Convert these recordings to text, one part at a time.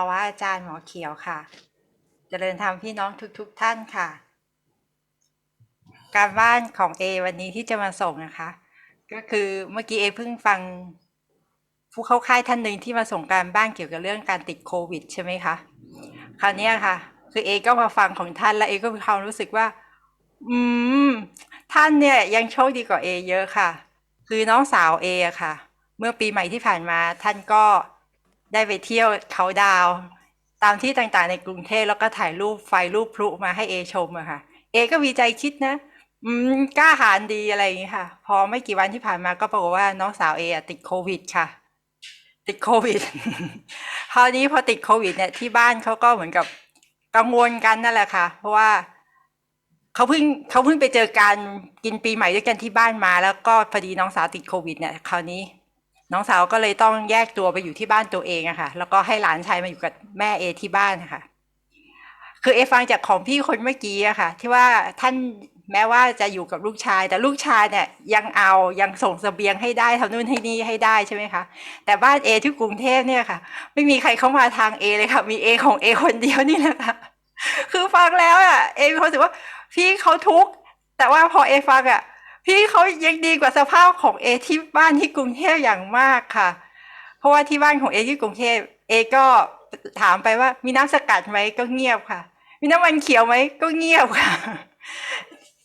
ภาวะอาจารย์หมอเขียวค่ะเจริญธรรมพี่น้องทุกๆทท่านค่ะ การบ้านของเอวันนี้ที่จะมาส่งนะคะ ก็คือเมื่อกี้เอเพิ่งฟัง ผู้เข้าค่ายท่านหนึ่งที่มาส่งการบ้านเกี่ยวกับเรื่องการติดโควิดใช่ไหมคะคราวนี้ค่ะ คือเอก็มาฟังของท่านแล้วเอก็มีความรู้สึกว่า อืม ท่านเนี่ยยังโชคดีกว่าเอเยอะค่ะ คือน้องสาวเออะค่ะ เมื่อปีใหม่ที่ผ่านมาท่านก็ ได้ไปเที่ยวเขาดาว ตามที่ต่างๆในกรุงเทพแล้วก็ถ่ายรูปไฟรูปพลุมาให้เอชมอะค่ะ เอก็มีใจคิดนะ อืมกล้าหาญดีอะไรอย่างนี้ค่ะ พอไม่กี่วันที่ผ่านมาก็ปรากฏว่าน้องสาวเออะติดโควิดค่ะ ติดโควิด คราวนี้พอติดโควิดเนี่ยที่บ้านเขาก็เหมือนกับกังวลกันนั่นแหละค่ะ เพราะว่าเขาเพิ่งเขาเพิ่งไปเจอการกินปีใหม่ด้วยกันที่บ้านมา แล้วก็พอดีน้องสาวติดโควิดเนี่ยคราวนี้ น้องสาวก็เลยต้องแยกตัวไปอยู่ที่บ้านตัวเองอะค่ะ แล้วก็ให้หลานชายมาอยู่กับแม่เอที่บ้านค่ะ คือเอฟังจากของพี่คนเมื่อกี้อะค่ะ ที่ว่าท่านแม้ว่าจะอยู่กับลูกชาย แต่ลูกชายเนี่ยยังเอายังส่งเสบียงให้ได้ทำนู่นให้นี่ให้ได้ใช่ไหมคะแต่บ้านเอที่กรุงเทพเนี่ยค่ะ ไม่มีใครเข้ามาทางเอเลยค่ะ มีเอของเอคนเดียวนี่แหละค่ะคือฟังแล้วอะเอมีความรู้สึกว่าพี่เขาทุกข์แต่ว่าพอเอฟังอะ พี่เขายังดีกว่าสภาพของเอที่บ้านที่กรุงเทพอย่างมากค่ะ เพราะว่าที่บ้านของเอที่กรุงเทพเอก็ถามไปว่ามีน้ำสกัดไหมก็เงียบค่ะ มีน้ำมันเขียวไหมก็เงียบค่ะ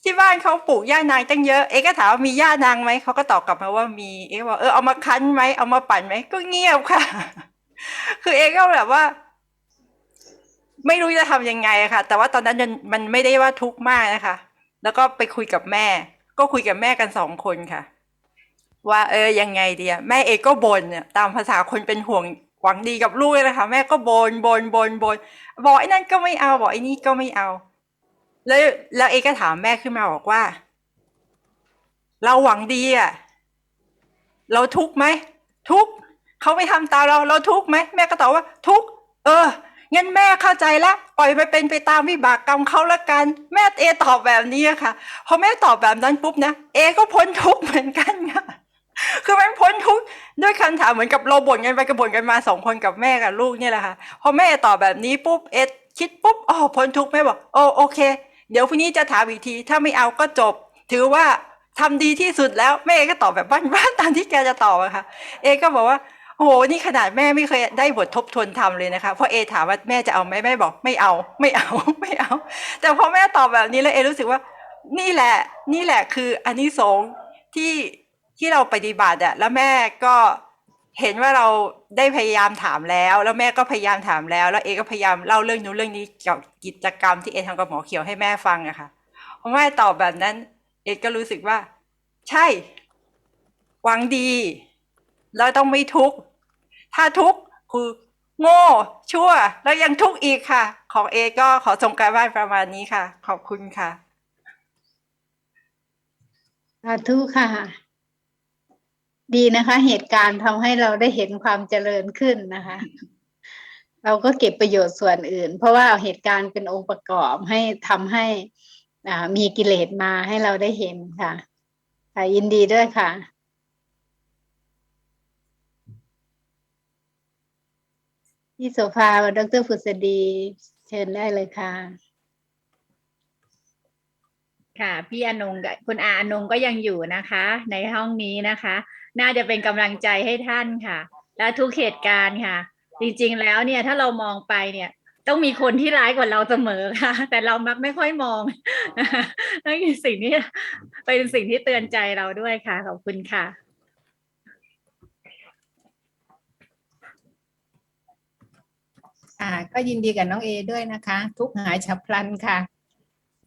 ที่บ้านเขาปลูกหญ้านางตั้งเยอะ เอก็ถามว่ามีหญ้านางไหมเขาก็ตอบกลับมาว่ามีเอก็บอกเออเอามาคั้นไหมเอามาปั่นไหมก็เงียบค่ะ คือเอก็แบบว่า ไม่รู้จะทำยังไงค่ะ แต่ว่าตอนนั้นมันไม่ได้ว่าทุกข์มากนะคะ แล้วก็ไปคุยกับแม่ ก็คุยกับแม่กันสองคนค่ะ ว่าเออยังไงเดีอะแม่เอกก็บ่นเนี่ยตามภาษาคนเป็นห่วงหวังดีกับลูกเลยนะคะแม่ก็บนบนบนบนบอกไอ้นั่นก็ไม่เอาบอกไอ้นี่ก็ไม่เอา แล้วแล้วเอกก็ถามแม่ขึ้นมาบอกว่า เราหวังดีอะเราทุกข์ไหมทุกข์เขาไม่ทำตามเราเราทุกข์ไหมแม่ก็ตอบว่า ทุกข์เออ งั้นแม่เข้าใจแล้วปล่อยไปเป็นไปตามวิบากกรรมเขาละกัน แม่เอตอบแบบนี้อะค่ะพอแม่ตอบแบบนั้นปุ๊บนะเอก็พ้นทุกข์เหมือนกันค่ะคือมันพ้นทุกข์ด้วยคำถามเหมือนกับเราบ่นกันไปกระบ่นกันมาสองคนกับแม่กับลูกนี่แหละค่ะพอแม่ตอบแบบนี้ปุ๊บเอคิดปุ๊บอ๋อพ้นทุกข์แม่บอกโอโอเค เดี๋ยวพรุ่งนี้จะถามอีกที ถ้าไม่เอาก็จบ ถือว่าทำดีที่สุดแล้วแม่ก็ตอบแบบบ้านๆตามที่แกจะตอบอะค่ะ เอก็บอกว่า โอ้โหนี่ขนาดแม่ไม่เคยได้บททบทวนทำเลยนะคะเพราะเอถามว่าแม่จะเอาไหมแม่บอกไม่เอาไม่เอาไม่เอา แต่พอแม่ตอบแบบนี้แล้วเอรู้สึกว่า นี่แหละ นี่แหละคืออันนี้สงส์ที่ที่เราปฏิบัติอะแล้วแม่ก็เห็นว่าเราได้พยายามถามแล้ว แล้วแม่ก็พยายามถามแล้ว แล้วเอก็พยายามเล่าเรื่องนู้นเรื่องนี้เกี่ยวกับกิจกรรมที่เอทำกับหมอเขียวให้แม่ฟังอะค่ะพอแม่ตอบแบบนั้น เอก็รู้สึกว่า ใช่หวังดี เราต้องไม่ทุกข์ ถ้าทุกข์คือโง่ชั่วแล้วยังทุกข์อีกค่ะ ของเอก็ขอส่งการบ้านประมาณนี้ค่ะ ขอบคุณค่ะสาธุค่ะ ดีนะคะ เหตุการณ์ทำให้เราได้เห็นความเจริญขึ้นนะคะ เราก็เก็บประโยชน์ส่วนอื่น เพราะว่าเหตุการณ์เป็นองค์ประกอบให้ทำให้มีกิเลสมาให้เราได้เห็นค่ะค่ะยินดีด้วยค่ะ พี่โสภาดรผุษดี เชิญได้เลยค่ะ ค่ะ พี่อนงกับคุณอาอนงก็ยังอยู่นะคะ ในห้องนี้นะคะ น่าจะเป็นกำลังใจให้ท่านค่ะ และทุกเหตุการณ์ค่ะ จริงๆแล้วเนี่ยถ้าเรามองไปเนี่ยต้องมีคนที่ร้ายกว่าเราเสมอค่ะ แต่เรามักไม่ค่อยมองนั่นคือสิ่งที่เป็นสิ่งที่เตือนใจเราด้วยค่ะ ขอบคุณค่ะ อ่าก็ยินดีกับน้องเอด้วยนะคะ ทุกหายฉับพลันค่ะ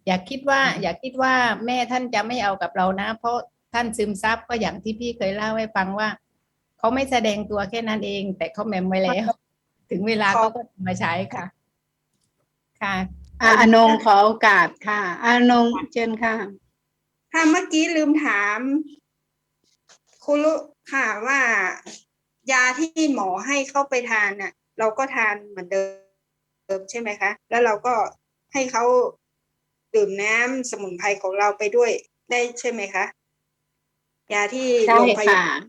อย่าคิดว่า อย่าคิดว่าแม่ท่านจะไม่เอากับเรานะ เพราะท่านซึมซับก็อย่างที่พี่เคยเล่าให้ฟังว่า เขาไม่แสดงตัวแค่นั้นเอง แต่เขาแมมไว้แล้ว ถึงเวลาเขาก็มาใช้ค่ะ ค่ะอ่าอนงขอโอกาสค่ะอาอนงเชิญค่ะ ค่ะเมื่อกี้ลืมถามครูรุค่ะว่ายาที่หมอให้เข้าไปทานน่ะ เราก็ทานเหมือนเดิมใช่ไหมคะ แล้วเราก็ให้เขาดื่มน้ำสมุนไพรของเราไปด้วยได้ใช่ไหมคะ ยาที่ใช่โรงพยาค่ะบาล